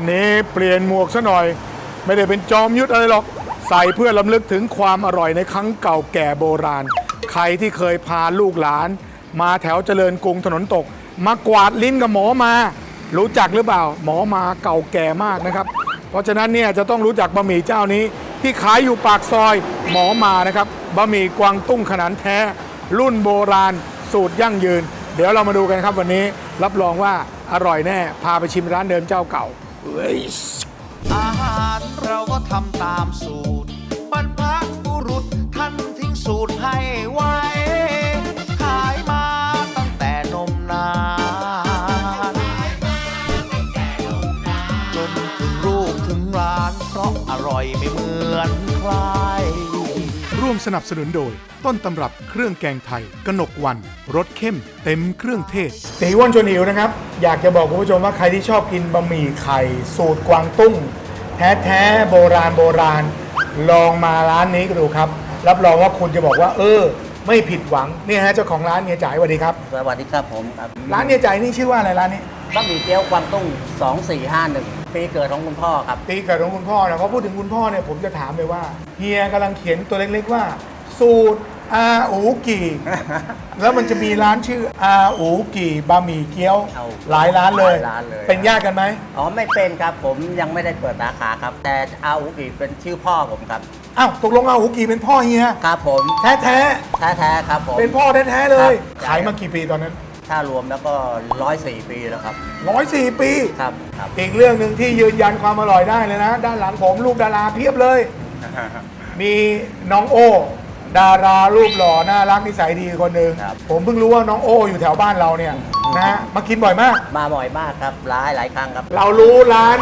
วันนี้เปลี่ยนหมวกซะหน่อย ไม่ได้เป็นจอมยุทธอะไรหรอก ใส่เพื่อลำลึกถึงความอร่อยในครั้งเก่าแก่โบราณ ใครที่เคยพาลูกหลาน มาแถวเจริญกรุงถนนตก มากวาดลิ้นกับหมอมา รู้จักหรือเปล่า หมอมาเก่าแก่มากนะครับ เพราะฉะนั้นเนี่ยจะต้องรู้จักบะหมี่เจ้านี้ ที่ขายอยู่ปากซอยหมอมานะครับบะหมี่กวางตุ้งขนาดแท้ รุ่นโบราณ สูตรยั่งยืน เดี๋ยวเรามาดูกันครับวันนี้รับรองว่าอร่อยแน่ พาไปชิมร้านเดิมเจ้าเก่า อาหารเราก็ทำตามสูตร บรรพบุรุษท่านทิ้งสูตรให้ไว้ ขายมาตั้งแต่นมนาน จนถึงลูกถึงร้านเพราะอร่อยไม่เหมือนใคร ร่วมสนับสนุนโดย ต้นตำรับเครื่องแกงไทย กนกวันรสเข้ม เต็มเครื่องเทศ ตีอ้วนชวนหิวนะครับ อยากจะบอกคุณผู้ชมว่าใครที่ชอบกินบะหมี่ไข่ สูตรกวางตุ้ง แท้แท้ๆโบราณโบราณ ลองมาร้านนี้ก็ดูครับ รับรองว่าคุณจะบอกว่า เออ ไม่ผิดหวังนี่ฮะเจ้าของร้านเฮียจ่ายสวัสดีครับสวัสดีครับผมครับร้านเฮียจ่ายนี่ชื่อว่าอะไรร้านนี้ บะหมี่เกี๊ยวกวางตุ้ง 2451 ปีเกิดของคุณพ่อครับ ตีเกิดของคุณพ่อนะเพราะพูดถึงคุณพ่อเนี่ยผมจะถามเลยว่าเฮียกำลังเขียนตัวเล็กๆว่า สูตรอาอูกี่แล้วมันจะมีร้านชื่ออาอูกี่บะหมี่เกี๊ยว เอาหลายร้านเลย หลายร้านเลย เป็นญาติกันไหมอ๋อไม่เป็นครับผมยังไม่ได้เปิดสาขาครับ แต่อาอุกิเป็นชื่อพ่อผมครับ อ้าวตกลงอาอูกี่เป็นพ่อเฮีย ครับผมแท้แท้แท้ๆครับผมๆเป็นพ่อแท้ๆเลย ครับ ขายมากี่ปีตอนนั้น ถ้ารวมแล้วก็104ปีแล้วครับ ร้อยสี่ปี ครับครับอีกเรื่องหนึ่งที่ยืนยันความอร่อยได้เลยนะ ด้านหลังผมลูกดาราเพียบเลย มีน้องโอ ดารารูปหล่อน่ารักนิสัยดีคนหนึ่งครับ ผมเพิ่งรู้ว่าน้องโออยู่แถวบ้านเราเนี่ยนะฮะมากินบ่อยมาก มาบ่อยมากครับหลายหลายครั้งครับ เรารู้ร้าน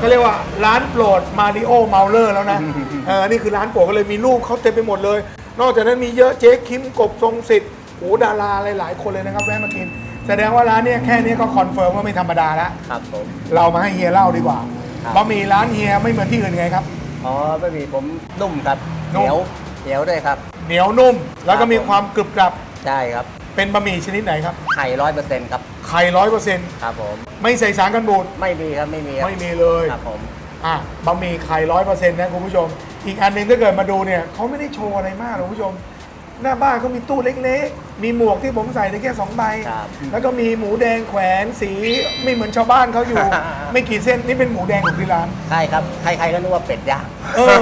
ก็เรียกว่าร้านโปรดมาริโอเมาเลอร์แล้วนะเออนี่คือร้านโปรดก็เลยมีรูปเขาเต็มไปหมดเลย นอกจากนั้นมีเยอะเจ๊คิมกบทรงสิทธิ์ โอ้ดาราหลายๆคนเลยนะครับแวะมากิน แสดงว่าร้านเนี้แค่นี้ก็คอนเฟิร์มว่าไม่ธรรมดาแล้วครับผม เรามาให้เฮียเล่าดีกว่าครับ บะหมี่ร้านเฮียไม่เหมือนที่อื่นไงครับ อ๋อบะหมี่ผมนุ่มครับนุ่เหมนียวเหนียวด้วยครับ เหนียวนุ่ม แล้วก็ครับมีความกรึบกรับใช่ครับเป็นบะหมี่ชนิดไหนครับไข่ร้อยเปอร์เซ็นต์ครับ ไข่ร้อยเปอร์เซ็นต์ครับผม ไม่ใส่สารกันบูดไม่มีครับไม่มีครับไม่มีเลยครับผม อะบะหมี่ไข่ร้อยเปอร์เซ็นต์นะคุณผู้ชม อีกอันหนึ่งถ้าเกิดมาดูเนี่ยเขาไม่ได้โชว์อะไรมากหรอกคุณผู้ชม หน้าบ้านเขามีตู้เล็กๆ มีหมวกที่ผมใส่ได้แค่สองใบ ครับแล้วก็มีหมูแดงแขวนสีไม่เหมือนชาวบ้านเขาอยู่ ไม่กี่เส้นนี่เป็นหมูแดงของที่ร้าน ใช่ครับ ใครๆก็นึกว่าเป็ดย่างเออ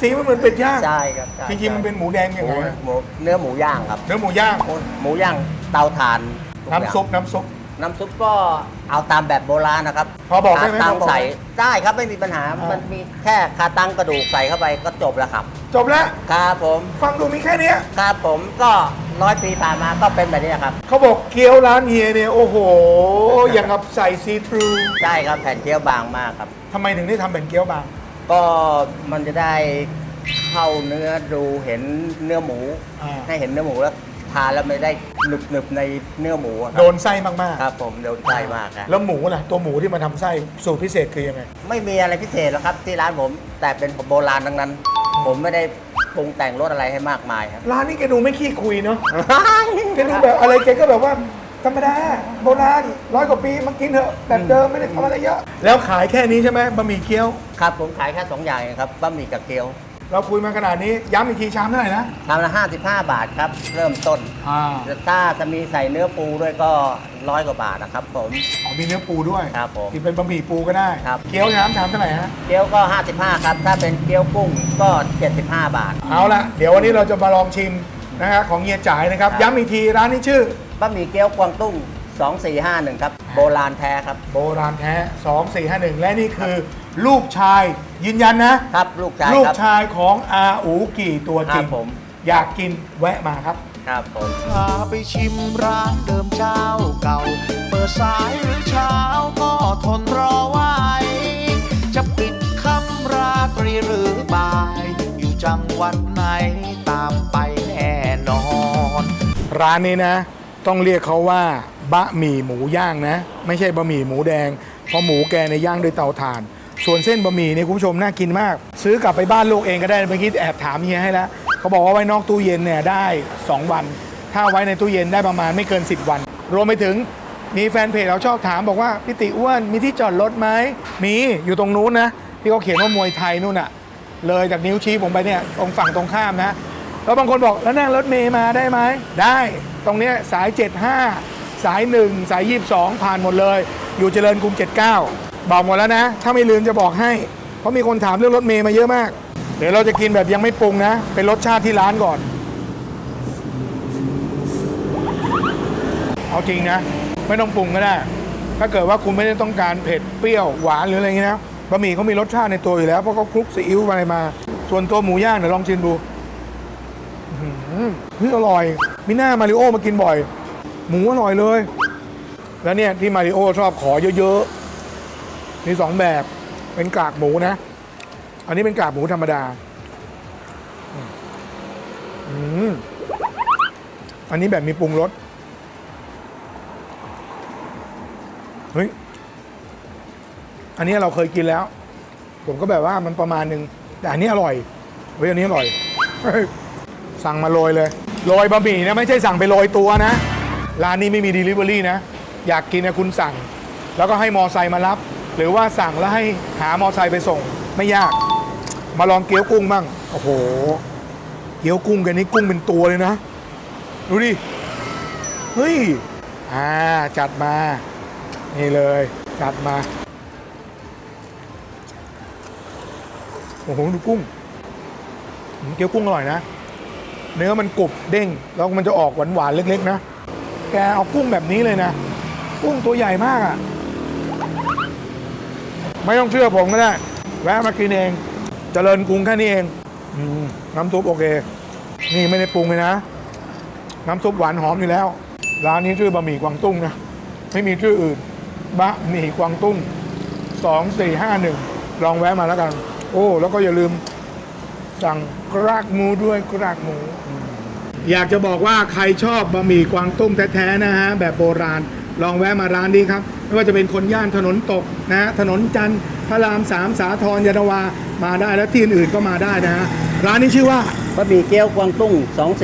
สีมันเหมือนเป็ดย่างใช่ครับใช่จริงๆมันเป็นหมูแดงอย่างหมูไรหมูเนื้อหมูย่างครับ เนื้อหมูย่าง หมูหมูย่างเตาถ่านทุกอย่างน้ำซุปน้ำซุป น้ำซุปก็เอาตามแบบโบราณนะครับพอบอกได้ไหมคาตังพอบอกใส่ได้ได้ครับไม่มีปัญหา อ่ามั มันมีแค่คาตังกระดูกใส่เข้าไปก็จบแล้วครับ จบแล้ว ครับผมฟังดูมีแค่เนี้ยครับผมก็ร้อยปีผ่านมาก็เป็นแบบนี้ครับ เขาบอกเกี๊ยวร้านเฮียเนี่ย โอ้โห อย่างกับใส่ซีทรูใช่ครับแผ่นเกี๊ยวบางมากครับ ทำไมถึงได้ทำเป็นเกี๊ยวบาง ก็มันจะได้เข้าเนื้อดูเห็นเนื้อหมู อ่า ให้เห็นเนื้อหมูแล้ว ทานแล้วไม่ได้หนึบหนึบๆในเนื้อหมูอะครับโดนไส้มากครับผมโดนใจมากครับๆแล้วหมูล่ะตัวหมูที่มาทำไส้สูตรพิเศษคือยังไง ไม่มีอะไรพิเศษหรอกครับ ที่ร้านผมแต่เป็นโบราณทั้งนั้น ผมไม่ได้ปรุงแต่งรสอะไรให้มากมายครับร้านนี้แกดูไม่ขี้คุยเนาะแกดูแบบอะไรแกก็แบบว่าธรรมดาโบราณร้อยกว่าปีมากินเถอะแบบเดิมไม่ได้ทำอะไรเยอะ แล้วขายแค่นี้ใช่ไหมบะหมี่เกี๊ยว ครับผมขายแค่สองอย่างเองครับบะหมี่กับเกี๊ยว เราคุยมาขนาดนี้ย้ำอีกทีชามเท่าไหร่นะชามละ55 บาทครับ เริ่มต้นอ่าถ้าจะมีใส่เนื้อปูด้วยก็ร้อยกว่าบาทนะครับผม อ๋อมีเนื้อปูด้วยครับผมกินเป็นบะหมี่ปูก็ได้ ครับ เกี๊ยวน้ำชามเท่าไหร่ฮะ เกี๊ยวก็ 55 ครับ ถ้าเป็นเกี๊ยวกุ้งก็ 75 บาท เอาละเดี๋ยววันนี้เราจะมาลองชิมนะฮะของเฮียจ่ายนะครับ ครับ ย้ำอีกทีร้านนี้ชื่อ บะหมี่เกี๊ยวกวางตุ้ง 2451 ครับ โบราณแท้ครับ โบราณแท้ 2451 และนี่คือ ลูกชายยืนยันนะ ครับลูกชายลูกครับ ชายของอาอูกี่ตัวจริงครับผม อยากกินแวะมาครับ ครับผม พาไปชิมร้านเดิมเจ้าเก่า เปิดสายหรือเช้าก็ทนรอไว้ จะปิดคำราตรีหรือบ่าย อยู่จังหวัดไหนตามไปแน่นอน ร้านนี้นะ ต้องเรียกเขาว่าบะหมี่หมูย่างนะ ไม่ใช่บะหมี่หมูแดง เพราะหมูแกในยย่างด้วยเตาถ่าน ส่วนเส้นบะหมี่เนี่ยคุณผู้ชมน่ากินมาก ซื้อกลับไปบ้านลูกเองก็ได้เมื่อกี้แอบถามเฮียให้แล้วเขาบอกว่าไว้นอกตู้เย็นเนี่ยได้ 2 วัน ถ้าไว้ในตู้เย็นได้ประมาณไม่เกิน 10 วัน รวมไปถึงมีแฟนเพจเราชอบถามบอกว่าพี่ติอ้วนมีที่จอดรถไหมมีอยู่ตรงนู้นนะที่เขาเขียนว่ามวยไทยนู่นอะเลยจากนิ้วชี้ผมไปเนี่ยตรงฝั่งตรงข้ามนะแล้วบางคนบอกแล้วนั่งรถเมย์มาได้ไหมได้ตรงเนี้ยสาย 75 สาย 1 สาย 22 ผ่านหมดเลย อยู่เจริญกรุง 79 บอกหมดแล้วนะ ถ้าไม่ลืมจะบอกให้ เพราะมีคนถามเรื่องรถเมย์มาเยอะมาก เดี๋ยวเราจะกินแบบยังไม่ปรุงนะ เป็นรสชาติที่ร้านก่อน เอาจริงนะ ไม่ต้องปรุงก็ได้ ถ้าเกิดว่าคุณไม่ได้ต้องการเผ็ดเปรี้ยวหวานหรืออะไรอย่างงี้นะบะหมี่เขามีรสชาติในตัวอยู่แล้วเพราะเขาคลุกซีอิ๊วอะไรมา ส่วนตัวหมูย่างเดี๋ยวลองชิมดูอืมอร่อย มิน่ามาริโอมากินบ่อย หมูอร่อยเลย แล้วเนี่ยที่มาริโอชอบขอเยอะๆ มีสองแบบเป็นกากหมูนะ อันนี้เป็นกากหมูธรรมดาอืมอันนี้แบบมีปรุงรสเฮ้ยอันนี้เราเคยกินแล้ว ผมก็แบบว่ามันประมาณหนึ่งแต่อันนี้อร่อยเฮ้ยอันนี้อร่อยเฮ้ยสั่งมาโรยเลยโรยบะหมี่นะไม่ใช่สั่งไปโรยตัวนะ ร้านนี้ไม่มี Delivery นะ อยากกินนะคุณสั่ง แล้วก็ให้มอไซค์มารับ หรือว่าสั่งแล้วให้หามอไซค์ไปส่งไม่ยาก มาลองเกี๊ยวกุ้งบ้างโอ้โห เกี๊ยวกุ้งกันนี้กุ้งเป็นตัวเลยนะ ดูดิ เฮ้ย อ่า จัดมา นี่เลย จัดมา โอ้โห ดูกุ้ง เกี๊ยวกุ้งอร่อยนะ เนื้อมันกรุบเด้ง แล้วมันจะออกหวานๆเล็ก ๆ นะ แกเอากุ้งแบบนี้เลยนะ กุ้งตัวใหญ่มากอะ่ะ ไม่ต้องเชื่อผมก็ได้ แวะมากินเองเจริญกรุงแค่นี้เองอน้ำซุปโอเค นี่ไม่ได้ปรุงเลยนะ น้ำซุปหวานหอมอยู่แล้ว ร้านนี้ชื่อบะหมี่กวางตุ้งนะ ไม่มีชื่ออื่น บะหมี่กวางตุ้งสองสี่ห้าหนึ่งลองแวะมาแล้วกัน โอ้ แล้วก็อย่าลืมสั่งกรากหมูด้วยกรากหมู อยากจะบอกว่าใครชอบบะหมี่กวางตุ้งแท้ๆนะฮะแบบโบราณ ลองแวะมาร้านนี้ครับ ไม่ว่าจะเป็นคนย่านถนนตกนะฮะถนนจันทร์พระรามสามสาทรยานนาวา มาได้แล้วที่อื่นๆก็มาได้นะฮะร้านนี้ชื่อว่า บะหมี่เกี๊ยวกวางตุ้ง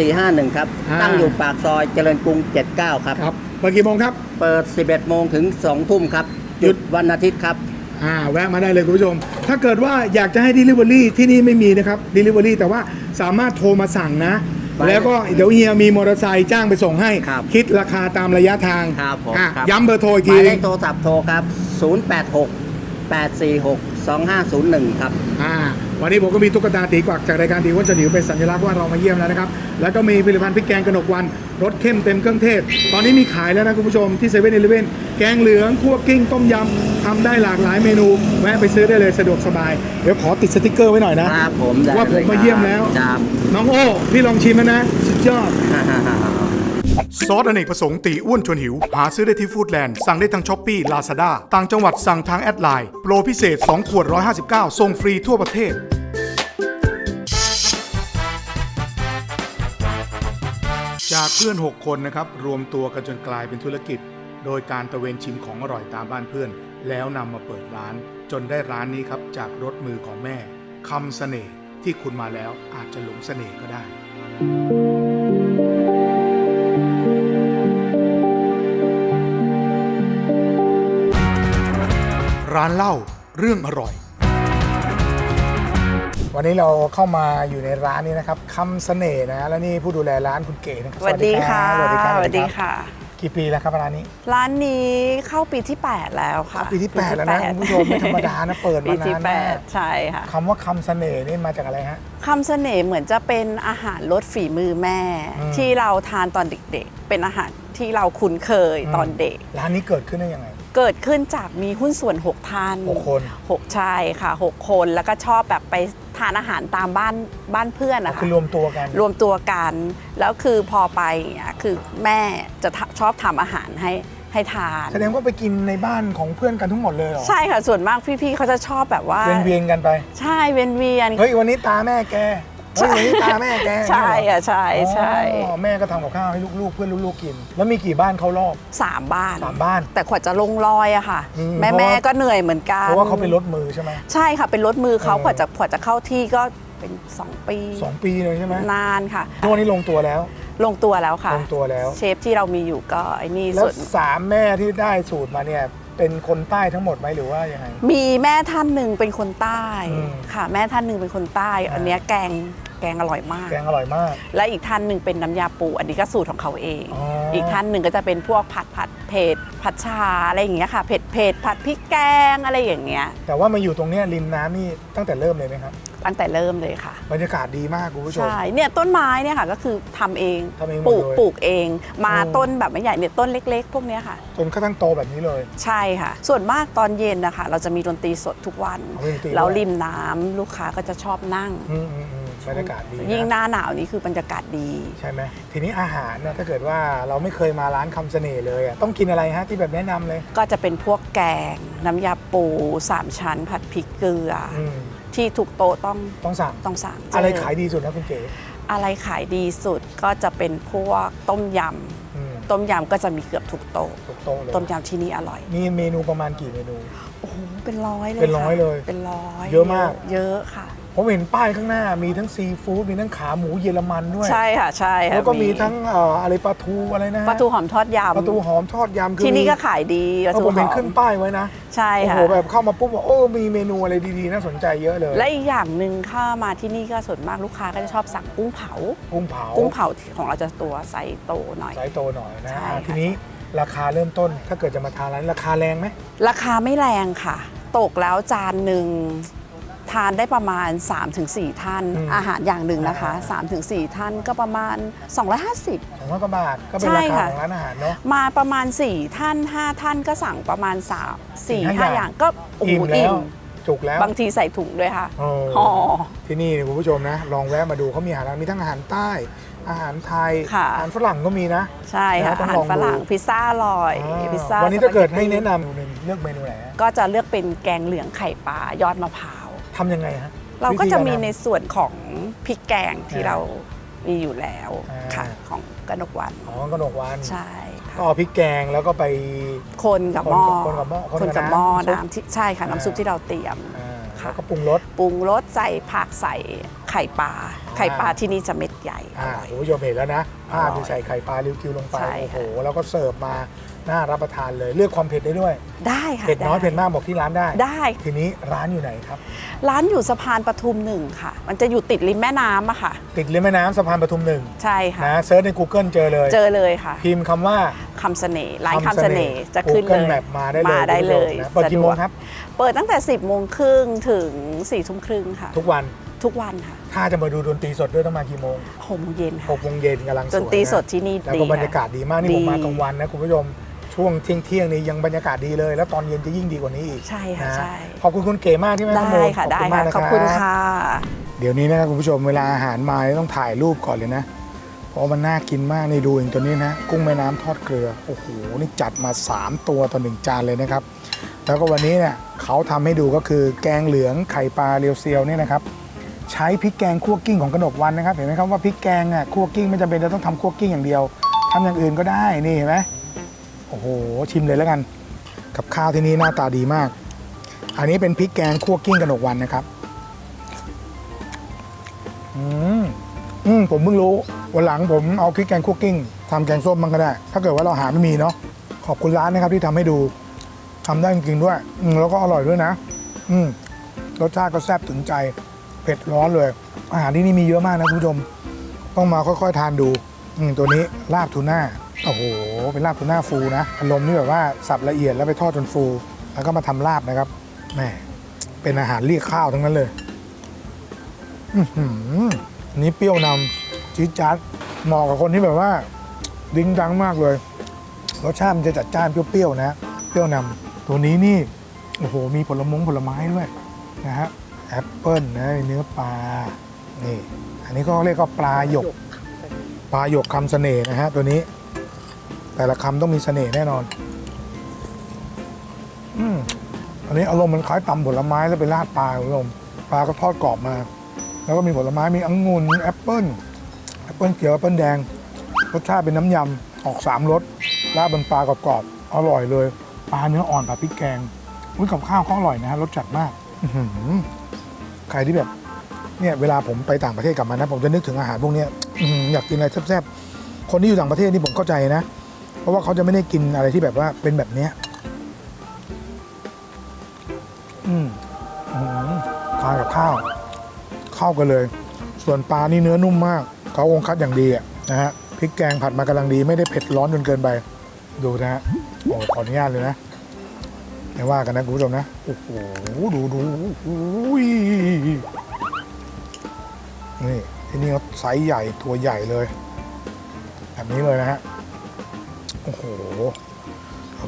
2451 ครับ อ่า ตั้งอยู่ปากซอยเจริญกรุง 79 ครับ ครับเปิดกี่โมงครับ เปิด 11 โมงถึง 2 ทุ่มครับ หยุดวันอาทิตย์ครับ อ่าแวะมาได้เลยคุณผู้ชม ถ้าเกิดว่าอยากจะให้ Delivery ที่นี่ไม่มีนะครับ Delivery แต่ว่าสามารถโทรมาสั่งนะไป แล้วก็เดี๋ยวเฮียมีมอเตอร์ไซค์จ้างไปส่งให้ ครับคิดราคาตามระยะทางครับผมอะครับ ย้ำเบอร์โทรอีกหทีมายเลขโทรศัพท์โทรครับ 086 846 2501 ครับ อ่า วันนี้ผมก็มีตุ๊กตาตีกวักจากรายการตีว่าจะหนิวเป็นสัญลักษณ์ว่าเรามาเยี่ยมแล้วนะครับ แล้วก็มีผลิตภัณฑ์พริกแกงกนกวันรสเข้มเต็มเครื่องเทศ ตอนนี้มีขายแล้วนะคุณผู้ชมที่เซเว่นอีเลเว่นแกงเหลืองคั่วกิ้งต้มยำทำได้หลากหลายเมนู แวะไปซื้อได้เลยสะดวกสบาย เดี๋ยวขอติดสติกเกอร์ไว้หน่อยนะครับผมได้ว่าผมมาเยี่ยมแล้ว ครับน้องโอ้พี่ลองชิมแล้วนะสุดยอด ซอสอเนกประสงค์ตีอ้วนชวนหิว หาซื้อได้ที่ฟู้ดแลนด์ สั่งได้ทางช้อปปี้ลาซาด้าต่างจังหวัดสั่งทางแอดไลน์โปรพิเศษ 2 ขวด 159ส่งฟรีทั่วประเทศ จากเพื่อน 6 คนนะครับ รวมตัวกันจนกลายเป็นธุรกิจ โดยการตะเวนชิมของอร่อยตามบ้านเพื่อน แล้วนำมาเปิดร้าน จนได้ร้านนี้ครับจากรสมือของแม่คำเสน่ห์ที่คุณมาแล้วอาจจะหลงเสน่ห์ก็ได้ ร้านเหล้าเรื่องอร่อย วันนี้เราเข้ามาอยู่ในร้านนี้นะครับคำเสน่ห์นะ และนี่ผู้ดูแลร้านคุณเก๋นะครับสวัสดีค่ะสวัสดีครับสวัสดีค่ะ กี่ปีแล้วครับร้านนี้ ร้านนี้เข้าปีที่ 8 แล้วค่ะ ปีที่ 8 แล้วนะคุณผู้ชมไม่ธรรมดานะเปิดปีมาที่นานมาก8ใช่ค่ะคำว่าคำเสน่ห์นี่มาจากอะไรฮะคำเสน่ห์เหมือนจะเป็นอาหารรสฝีมือแม่อืมที่เราทานตอนเด็กเป็นอาหารที่เราคุ้นเคยอืมตอนเด็ก ร้านนี้เกิดขึ้นได้ยังไง เกิดขึ้นจากมีหุ้นส่วน 6ท่านหกคนหกใช่ค่ะ 6 คนแล้วก็ชอบแบบไปทานอาหารตามบ้านบ้านเพื่อนนะคะคือรวมตัวกัน รวมตัวกัน แล้วคือพอไปอะคือแม่จะทำชอบทำอาหารให้ให้ทานแสดงว่าไปกินในบ้านของเพื่อนกันทั้งหมดเลยเหรอใช่ค่ะส่วนมากพี่ๆเขาจะชอบแบบว่าเวียนเวียนๆกันไป ใช่เวียนเวียนเฮ้ยวันนี้ตาแม่แก เฮ้ยวันนี้ตาแม่แกใช่อะใช่ใช่อ๋อแม่ก็ทำกับข้าวให้ลูกๆ เพื่อนลูกๆกิน แล้วมีกี่บ้านเขารอบสามบ้าน สามบ้าน แต่ขวดจะลงรอยอะค่ะ อืมแม่เพราะแม่ว่าก็เหนื่อยเหมือนกันเพราะว่าเขาเป็นรถมือใช่ไหม ใช่ค่ะเป็นรถมือเขาเออ ขวดจะขวดจะเข้าที่ก็เป็น 2 ปีสองปีเลยใช่ไหมนานค่ะ ช่วงนี้ลงตัวแล้ว ลงตัวแล้วค่ะ ลงตัวแล้ว เชฟที่เรามีอยู่ก็ไอ้นี่แล้วส่วนสามแม่ที่ได้สูตรมาเนี่ย เป็นคนใต้ทั้งหมดไหมหรือว่ายังไง มีแม่ท่านหนึ่งเป็นคนใต้อืมค่ะ แม่ท่านหนึ่งเป็นคนใต้อ่าอันเนี้ยแกง แกงอร่อยมาก แกงอร่อยมาก และอีกท่านหนึ่งเป็นน้ำยาปู อันนี้ก็สูตรของเขาเอง อ๋ออี อีกท่านหนึ่งก็จะเป็นพวกผัดผัดเผ็ดผัดชาอะไรอย่างเงี้ยค่ะเผ็ดเผ็ดผัดพริกแกงอะไรอย่างเงี้ย แต่ว่ามาอยู่ตรงเนี้ยริมน้ำนี่ตั้งแต่เริ่มเลยไหมครับตั้งแต่เริ่มเลยค่ะ บรรยากาศดีมากคุณผู้ชม ใช่ เนี่ยต้นไม้เนี่ยค่ะก็คือทำเองทำเองหมดปลูกเลยปลูกเอง มาอืม ต้นแบบไม่ใหญ่เนี่ยต้นเล็ก ๆ พวกเนี้ยค่ะ จนกระทั่งโตแบบนี้เลย ใช่ค่ะ ส่วนมากตอนเย็นนะคะเราจะมีดนตรีสดทุกวันอ๋อมีดนตรีด้วย แล้วริมน้ำลูกค้าก็จะชอบนั่ง อืมอืมอืม บรรยากาศดีนะยิ่งหน้าหนาวนี่คือบรรยากาศดี ใช่ไหมทีนี้อาหารเนี่ยถ้าเกิดว่าเราไม่เคยมาร้านคำเสน่ห์เลยอะต้องกินอะไรฮะที่แบบแนะนำเลยก็จะเป็นพวกแกง น้ำยาปูสามชั้น ผัดพริกเกลือออืมที่ทุกโต๊ะต้องต้องสั่งต้องสั่งอะไรเจขายดีสุดนะคุณเก๋อะไรขายดีสุดก็จะเป็นพวกต้มยอืมำต้มยำก็จะมีเกือบทุกโต๊ะทุกโต๊ะเลยต้มยำที่นี่อร่อยมีเมนูประมาณกี่เมนู โอ้โหเป็นร้อยเลยเป็นร้อยค่ะเลยเป็นร้อยเยอะมาก เยอะค่ะ ผมเห็นป้ายข้างหน้ามีทั้งซีฟู้ดมีทั้งขาหมูเยอรมันด้วย ใช่ค่ะใช่ค่ะแล้วก็มีทั้งเอ่ออะไรปลาทูอะไรนะฮะปลาทูหอมทอดยำปลาทูหอมทอดยำคือที่นี่ก็มีขายดีปลาเออทูผมหเห็อนขึ้นมป้ายไว้นะใช่โอ้ค่ะ โหแบบเข้ามาปุ๊บบอกโอ้มีเมนูอะไรดีๆน่าสนใจเยอะเลยและอีกอย่างหนึ่งถ้ามาที่นี่ก็ส่วนมากลูกค้าก็จะชอบสั่งกุ้งเผา กุ้งเผากุ้งเผาของเราจะตัวไซส์โตหน่อยไซส์โตหน่อยนะใช่ค่ะ ทีนี้ราคาเริ่มต้นถ้าเกิดจะมาทานร้านราคาแรงไหมราคาไม่แรงค่ะ ตกแล้วจานหนึ่งทานได้ประมาณ 3-4 ท่าน อาหารอย่างหนึ่งนะคะ 3-4 ท่านก็ประมาณ 250 สองร้อยกว่าบาทก็เป็นใช่ราคาค่ะ ของร้านอาหารเนาะ มาประมาณ 4 ท่าน 5 ท่านก็สั่งประมาณ3สี่4ห้า5อย่างก็โอ้โหอิ่มแล้อิ่ว มจุกแล้วบางทีใส่ถุงด้วยค่ะโอ้ห่อ ที่นี่เนี่ยคุณผู้ชมนะ ลองแวะมาดูเขามีอาหารมีทั้งอาหารใต้ อาหารไทย ค่ะ อาหารฝรั่งก็มีนะ ใช่ค่ะนะต้ออางหารลองดู ฝรั่งพิซซ่าอร่อยอ่าพิซซ่าวันนี้ถ้าเกิดให้สปแนะกตตี้นำเมนูหนึ่งเลือกเมนูไหนฮะ ก็จะเลือกเป็นแกงเหลืองไข่ปลายอดมะพร้าว ทำยังไงฮะเราก็วิธีจะมีทำในส่วนของพริกแกงที่อ่าเรามีอยู่แล้วอ่าค่ะ ของกนกวันอ๋อกระดกวันใช่ก็ค่ะเอาพริกแกงแล้วก็ไปคนกับหม้อคนกับหม้อคนคนกักับบหม้อน้ำซุปน้ำที่ใช่ค่ะน้ำซุปที่เราเตรียมอ่าค่ะแล้วก็ปรุงรสปรุงรสใส่ผักใส่ไข่ปลาไข่ปลาที่นี่จะเม็ดใหญ่ออ่าร่อยคุณผู้ชมเห็นแล้วนะภาพที่ใส่ไข่ปลาริวกิวลงไปใช่โอ้โหค่ะแล้วก็เสิร์ฟมา น่ารับประทานเลยเลือกความเผ็ดได้ด้วย ได้ค่ะเผ็ดน้อยไเผ็ดมากบอกที่ร้านได้ ได้ทีนี้ร้านอยู่ไหนครับ ร้านอยู่สะพานปทุมหนึ่งค่ะ มันจะอยู่ติดริมแม่น้ำอะค่ะ ติดริมแม่น้ำสะพานปทุมหนึ่งใช่ค่ะนะเซิร์ชใน Google เจอเลย เจอเลยค่ะ พิมพ์คำว่าคำเสน่ห์ร้านคำเสน่ห์จะขึ้นเล Google ย Map มาได้เลยมาได้เลยคุณผู้ชมนะเปิดกี่โมงสะวครับ เปิดตั้งแต่ 10โมงครึ่งถึง4ทุ่มครึ่งค่ะ ทุกวันทุกวันค่ะ ถ้าจะมาดูดนตรีสดด้วยต้องมากี่โมงหกโมงเย็นค่ะหกโมงเย็นกำลังสวยดนตรีนะสดที่นี่แล้วดีก็ค่ะบรรยากาศดีมากนี่ผมดีมากลางวันนะคุณผู้ชม ช่วงเที่ยงเที่ยงๆนี้ยังบรรยากาศดีเลย แล้วตอนเย็นจะยิ่งดีกว่านี้อีกใช่ค่ะนะใช่ขอบคุณคุณเก๋มากที่มาให้ข้อได้มูลค่ะขอบได้คุณมาค่ะกนะขอบคุณค่ะเดี๋ยวนี้นะครับคุณผู้ชมเวลาอาหารมาต้องถ่ายรูปก่อนเลยนะเพราะมันน่ากินมากนี่ดูอย่างตัวนี้นะ กุ้งแม่น้ำทอดเกลือโอ้โหนี่จัดมา 3 ตัวต่อหนึ่งจานเลยนะครับ แล้วก็วันนี้เนี่ยเขาทำให้ดูก็คือแกงเหลืองไข่ปลาเรียวเซียวเนี่ยนะครับใช้พริกแกงคั่วกิ้งของกนกวันนะครับ เห็นไหมครับว่าพริกแกงอะคั่วกิ้งไม่จำเป็นจะต้องทำคั่วกิ้งอย่างเดียวทำอย่างอื่นก็ได้นี่เห็นไหม โอ้โห ชิมเลยแล้วกัน กับข้าวที่นี่หน้าตาดีมาก อันนี้เป็นพริกแกงคั่วกิ้งกนกวันนะครับ อืมอืมผมเพิ่งรู้ วันหลังผมเอาพริกแกงคั่วกิ้งทำแกงส้มมันก็ได้ ถ้าเกิดว่าเราหาไม่มีเนาะ ขอบคุณร้านนะครับที่ทำให้ดูทำได้จริงๆด้วย อืมแล้วก็อร่อยด้วยนะ อืมรสชาติก็แซ่บถึงใจ เผ็ดร้อนเลย อาหารที่นี่มีเยอะมากนะคุณผู้ชม ต้องมาค่อยๆ ทานดู อืมตัวนี้ลาบทูน่า โอ้โห เป็นลาบทูน่าฟูนะ อารมณ์นี่แบบว่าสับละเอียดแล้วไปทอดจนฟู แล้วก็มาทำลาบนะครับแหมเป็นอาหารเรียกข้าวทั้งนั้นเลย อือหืออันนี้เปรี้ยวนำจี๊ดจ๊าดเหมาะกับคนที่แบบว่า ดิ้งดังมากเลย รสชาติมันจะจัดจ้านเปรี้ยวๆนะ เปรี้ยวนำตัวนี้นี่ โอ้โห มีผลมงผลไม้ด้วยนะฮะ แอปเปิ้ลนะ เนื้อปลา นี่ อันนี้ก็เรียกว่าปลาหยก ปลาหยกคำเสน่ห์นะฮะ ตัวนี้ แต่ละคำต้องมีเสน่ห์แน่นอน อืมอันนี้อารมณ์มันคล้ายตำผลไม้แล้วไปราดปลาคุณผู้ชมปลาก็ทอดกรอบมา แล้วก็มีผลไม้มีองุ่นแอปเปิ้ลแอปเปิ้ลเขียวแอปเปิ้ลแดงรสชาติเป็นน้ำยำออกสามรสราดบนปลากรอบๆอร่อยเลยปลาเนื้ออ่อนผัดพริกแกงอุ้ยกับข้าวเขาอร่อยนะฮะรสจัดมากใครที่แบบ เนี่ย เวลาผมไปต่างประเทศกลับมานะ ผมจะนึกถึงอาหารพวกนี้อยากกินอะไรแซ่บๆคนที่อยู่ต่างประเทศนี่ผมเข้าใจนะ ราะว่าเขาจะไม่ได้กินอะไรที่แบบว่าเป็นแบบเนี้ยอืมทานกับข้าว เข้ากันเลย ส่วนปลานี่เนื้อนุ่มมาก เขาคงคัดอย่างดีอะนะฮะพริกแกงผัดมากำลังดีไม่ได้เผ็ดร้อนจนเกินไป ดูนะฮะโอ้ขออนุญาตเลยนะไม่ว่ากันนะคุณผู้ชมนะโอ้โหดูดูอุ้ยนี่ที่นี่เขาไซส์ใหญ่ตัวใหญ่เลย แบบนี้เลยนะฮะ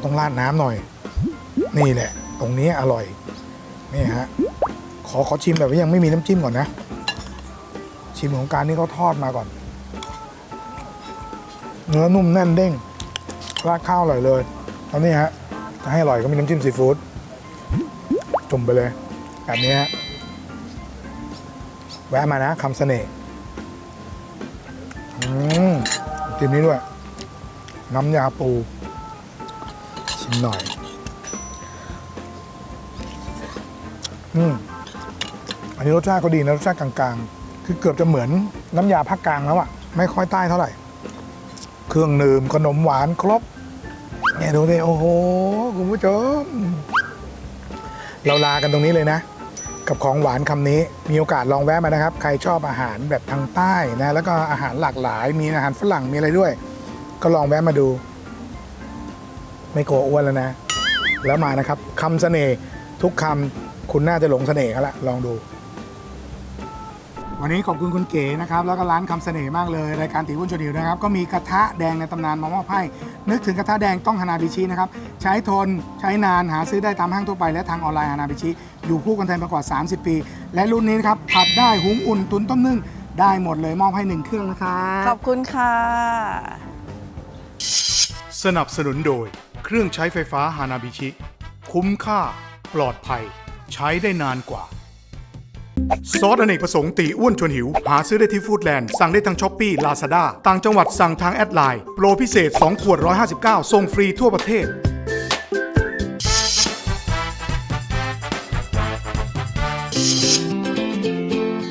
ต้องราดน้ำหน่อย นี่แหละ ตรงนี้อร่อย นี่ฮะ ขอขอชิมแบบว่ายังไม่มีน้ำจิ้มก่อนนะ ชิมของการนี่เขาทอดมาก่อน เนื้อนุ่มแน่นเด้ง ราดข้าวอร่อยเลยตอนนี้ฮะจะให้อร่อยก็มีน้ำจิ้มซีฟู้ดจุ่มไปเลย แบบนี้ฮะ แวะมานะคำเสน่ห์อืมจิ้มนี้ด้วย น้ำยาปู หน่อย อืมอันนี้รสชาติก็ดีนะรสชาติกลางๆ คือเกือบจะเหมือนน้ำยาภาคกลางแล้วอะไม่ค่อยใต้เท่าไหร่ เครื่องดื่มขนมหวานครบเนี่ยดูดิโอ้โหคุณผู้ชม เราลากันตรงนี้เลยนะ กับของหวานคำนี้ มีโอกาสลองแวะมานะครับ ใครชอบอาหารแบบทางใต้นะ แล้วก็อาหารหลากหลาย มีอาหารฝรั่งมีอะไรด้วย ก็ลองแวะมาดู ไม่กลัวอ้วนแล้วนะ แล้วมานะครับคำเสน่ห์ทุกคำคุณน่าจะหลงเสน่ห์เขาละลองดู วันนี้ขอบคุณคุณเก๋นะครับ แล้วก็ร้านคำเสน่ห์มากเลยรายการตีวุ้นชวดิวนะครับ ก็มีกระทะแดงในตำนานมามอบให้นึกถึงกระทะแดงต้องฮานาบิชินะครับ ใช้ทนใช้นานหาซื้อได้ตามห้างทั่วไปและทางออนไลน์ฮานาบิชิอยู่คู่กันไทยมากว่า 30 ปี และรุ่นนี้นะครับผัดได้หุงอุ่นตุนต้มนึ่งได้หมดเลยมอบให้หนึ่งเครื่องนะครับขอบคุณค่ะ สนับสนุนโดย เครื่องใช้ไฟฟ้าฮานาบิชิ คุ้มค่า ปลอดภัย ใช้ได้นานกว่า ซอสอเนกประสงค์ตีอ้วนชวนหิว หาซื้อได้ที่ฟู้ดแลนด์ สั่งได้ทางช้อปปี้ลาซาด้าต่างจังหวัดสั่งทางแอดไลน์โปรพิเศษ 2 ขวด 159ส่งฟรีทั่วประเทศ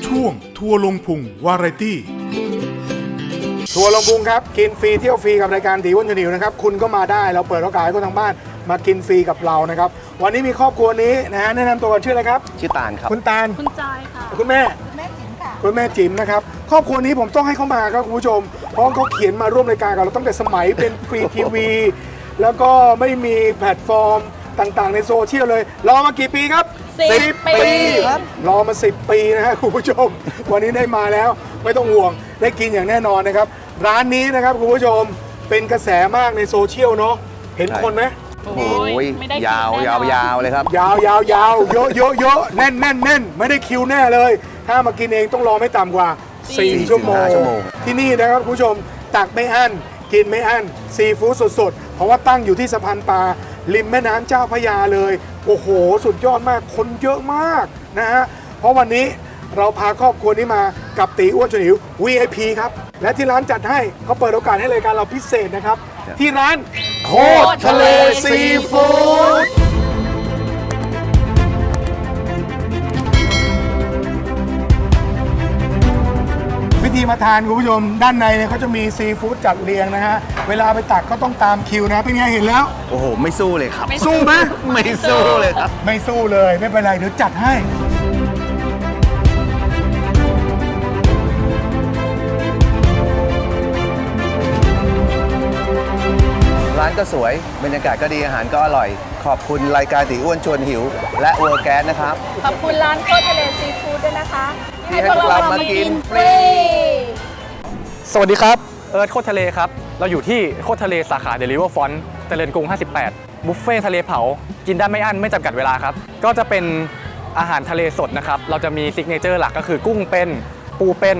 ช่วงทัวร์ลงพุงวาไรตี้ ทัวร์ลงพุงครับ กินฟรีเที่ยวฟรีกับรายการตีอ้วนชวดิวนะครับ คุณก็มาได้เราเปิดโอกาสให้คนทางบ้านมากินฟรีกับเรานะครับ วันนี้มีครอบครัวนี้นะฮะแนะนำตัวกันชื่ออะไรครับ ชื่อตาลครับ คุณตาลคุณจอยค่ะ คุณแม่ คุณแม่จิ๋มค่ะ คุณแม่จิ๋มนะครับครอบครัวนี้ผมต้องให้เขามาครับคุณผู้ชม เพราะเขาเขียนมาร่วมรายการกับเราตั้งแต่สมัยเป็นฟรีทีวี แล้วก็ไม่มีแพลตฟอร์มต่างๆ ในโซเชียลเลย รอมากี่ปีครับสิบปีครับ รอมา 10 ปีนะฮะคุณผู้ชม วันนี้ได้มาแล้วไม่ต้องห่วงได้กินอย่างแน่นอนนะครับ ร้านนี้นะครับคุณผู้ชมเป็นกระแสมากในโซเชียลเนาะเห็นคนไหมโอ้ยไม่ได้ยาวกินแน่นอนยาวยาวเลยครับ ยาวยาวยาวเยอะเยอะเยอะแน่นแน่นแน่นไม่ได้คิวแน่เลย ถ้ามากินเองต้องรอไม่ต่ำกว่า4ชั่วโมง4-5ชั่วโมง ที่นี่นะครับคุณผู้ชมตักไม่อั้น กินไม่อั้น ซีฟู้ดสดๆ เพราะว่าตั้งอยู่ที่สะพานปลาริมแม่น้ำเจ้าพระยาเลย โอ้โห สุดยอดมากคนเยอะมากนะฮะเพราะวันนี้ เราพาครอบครัวนี้มากับตีอ้วนชวนหิว VIP ครับ และที่ร้านจัดให้เขาเปิดโอกาสให้รายการเราพิเศษนะครับ ที่ร้านโคตรทะเลซีฟู้ดวิธีมาทานคุณผู้ชมด้านในเนี่ยเขาจะมีซีฟู้ดจัดเรียงนะฮะ เวลาไปตักก็ต้องตามคิวนะเป็นไงเห็นแล้ว โอ้โห ไม่สู้เลยครับ สู้ไหมไม่สู้เลยครับ ไม่สู้เลยไม่เป็นไรเดี๋ยวจัดให้ ร้านก็สวย บรรยากาศก็ดีอาหารก็อร่อย ขอบคุณรายการตีอ้วนชวนหิว และเวอร์แก๊สนะครับ ขอบคุณร้านโคตรทะเลซีฟู้ดด้วยนะคะที่ให้พวกเรามากินฟรี สวัสดีครับ เอิร์ธโคตรทะเลครับ เราอยู่ที่โคตรทะเลสาขาเดลิเวอร์ฟอนต์เจริญกรุง 58 บุฟเฟ่ทะเลเผา กินได้ไม่อั้นไม่จำกัดเวลาครับ ก็จะเป็นอาหารทะเลสดนะครับ เราจะมีซิกเนเจอร์หลักก็คือกุ้งเป็น ปูเป็น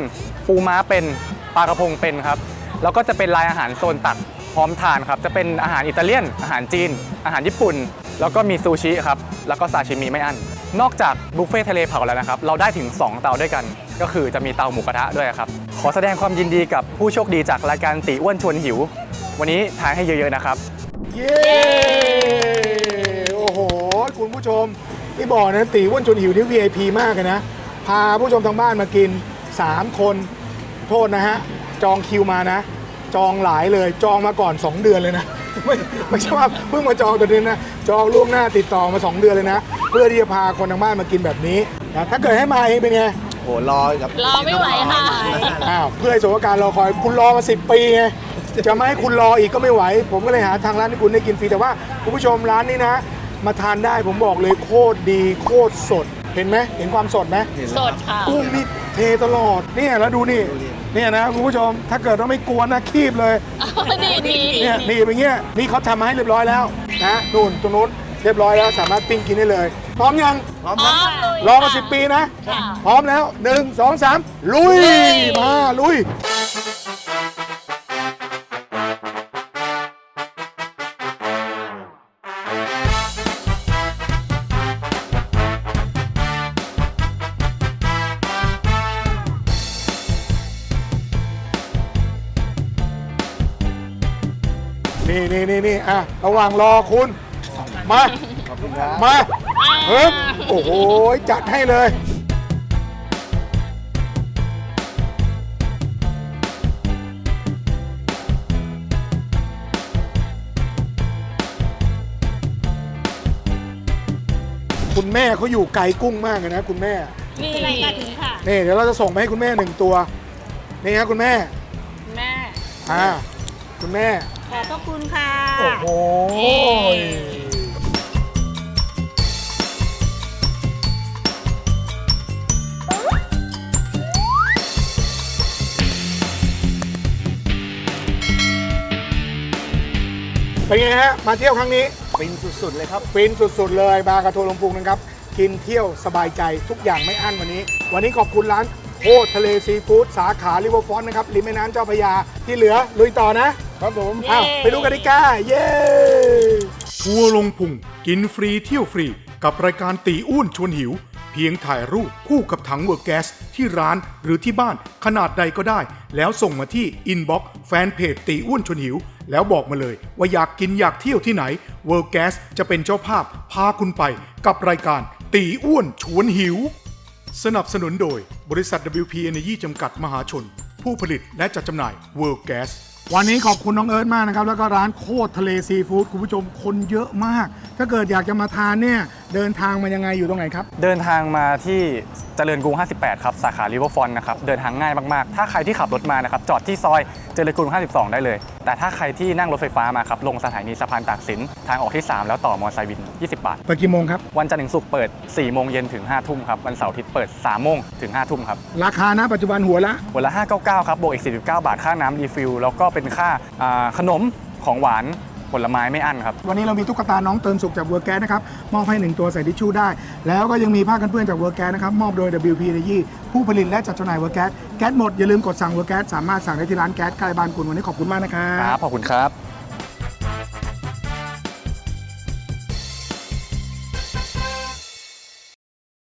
ปูม้าเป็น ปลากระพงเป็นครับ แล้วก็จะเป็นลายอาหารโซนตักพ ร้อมทานครับ จะเป็นอาหารอิตาเลียน อาหารจีน อาหารญี่ปุ่น แล้วก็มีซูชิครับ แล้วก็ซาชิมิไม่อั้น นอกจากบุฟเฟ่ทะเลเผาแล้วนะครับ เราได้ถึง 2 เตาด้วยกัน ก็คือจะมีเตาหมูกระทะด้วยครับ ขอแสดงความยินดีกับผู้โชคดีจากรายการติอ้วนชวนหิว วันนี้ทานให้เยอะๆนะครับ เย้ โอ้โห คุณผู้ชมที่บอกนะตีอ้วนจนหิวนี่ VIP มากเลยนะ พาผู้ชมทางบ้านมากิน 3 คน โทษนะฮะ จองคิวมานะ จองหลายเลยจองมาก่อน 2 เดือนเลยนะ ไม่ไม่ใช่ว่าเพิ่งมาจองตัวนี้นะจองล่วงหน้าติดต่อมา 2 เดือนเลยนะ เพื่อที่จะพาคนทางบ้านมากินแบบนี้นะถ้าเกิดให้มาเองเป็นไงโหรอกับรอไม่ไหวค่ะ อ้าวเพื่อให้สมการรอคอยคุณรอมา 10 ปีไงจะไม่ให้คุณรออีกก็ไม่ไหว ผมก็เลยหาทางร้านให้คุณได้กินฟรีแต่ว่าคุณผู้ชมร้านนี้นะ มาทานได้ผมบอกเลยโคตรดีโคตรสด เห็นไหมเห็นความสดไหมสดค่ะ กุ้งนี่เทตลอดเนี่ยแล้วดูนี่เนี่ยนะคุณผู้ชมถ้าเกิดว่าไม่กลัวนะคีบเลยดีดีเนี่ยนี่เป็นเงี้ยนี่เขาทำมาให้เรียบร้อยแล้วนะนู่นตรงนู้นเรียบร้อยแล้วสามารถปิ้งกินได้เลย พร้อมยังพร้อมพคร้รัอบมเลยรอมาสิปีนะค่ะพร้อมแล้วหนึ่งสองสามลุยมาลุย นี่นี่นี่นี่อะระหว่างรอคุณ มามาเฮ้ยโอ้โห จัดให้เลย คุณแม่เขาอยู่ไกลกุ้งมากเลยนะคุณแม่ นี่อะไรกันถึงค่ะ นี่เดี๋ยวเราจะส่งไปให้คุณแม่หนึ่งตัว นี่ครับคุณแม่ แม่ อ่า คุณแม่ ขอบพระคุณค่ะ โอ้โหเป็นไงฮะ มาเที่ยวครั้งนี้ ฟินสุดๆเลยครับ ฟินสุดๆเลยมากระทัวร์ลงพุงนะครับ กินเที่ยวสบายใจทุกอย่างไม่อั้นวันนี้ วันนี้ขอบคุณร้านโคตรทะเลซีฟู้ดสาขาริเวอร์ฟอนต์นะครับริมแม่น้ำเจ้าพระยาที่เหลือลุยต่อนะ ครับผมอ้าวไปดูกติกา เย้ ทัวร์ลงพุงกินฟรีเที่ยวฟรี กับรายการตีอ้วนชวนหิว เพียงถ่ายรูปคู่กับถังเวอร์แก๊สที่ร้านหรือที่บ้านขนาดใดก็ได้ แล้วส่งมาที่อินบ็อกซ์แฟนเพจตีอ้วนชวนหิว แล้วบอกมาเลยว่าอยากกินอยากเที่ยวที่ไหนเวอร์แก๊สจะเป็นเจ้าภาพพาคุณไปกับรายการตีอ้วนชวนหิว สนับสนุนโดยบริษัท WP Energy จำกัดมหาชน ผู้ผลิตและจัดจำหน่าย World Gas วันนี้ขอบคุณน้องเอิร์ธมากนะครับ แล้วก็ร้านโคตรทะเลซีฟู้ดคุณผู้ชมคนเยอะมาก ถ้าเกิดอยากจะมาทานเนี่ย เดินทางมายังไงอยู่ตรงไหนครับ เดินทางมาที่เจริญกรุง 58 ครับ สาขาริเวอร์ฟอนนะครับ เดินทางง่ายมาก ๆ ถ้าใครที่ขับรถมานะครับ จอดที่ซอยเจริญกรุง 52 ได้เลย แต่ถ้าใครที่นั่งรถไฟฟ้ามาครับลงสถานีสะพานตากสินทางออกที่ 3 แล้วต่อมอไซค์วิน 20 บาทไปกี่โมงครับ วันจันทร์ถึงศุกร์เปิด 4 โมงเย็นถึง 5 ทุ่มครับ วันเสาร์อาทิตย์เปิด 3 โมงถึง 5 ทุ่มครับ ราคานะปัจจุบันหัวละวันละ 599 ครับบวกอีก 49 บาทค่าน้ำรีฟิลแล้วก็เป็นค่าอ่าขนมของหวาน ผลไม้ไม่อั้นครับ วันนี้เรามีตุ๊กตาน้องเติมสุขจากเวอร์แกสนะครับมอบให้หนึ่งตัวใส่ทิชชู่ได้ แล้วก็ยังมีผ้ากันเปื้อนจากเวอร์แกสนะครับมอบโดย WP Energy ผู้ผลิตและจัดจำหน่ายเวอร์แกสแก๊สหมดอย่าลืมกดสั่งเวอร์แกสสามารถสั่งได้ที่ร้านแก๊สใกล้บ้านคุณวันนี้ขอบคุณมากนะครับครับขอบคุณครับ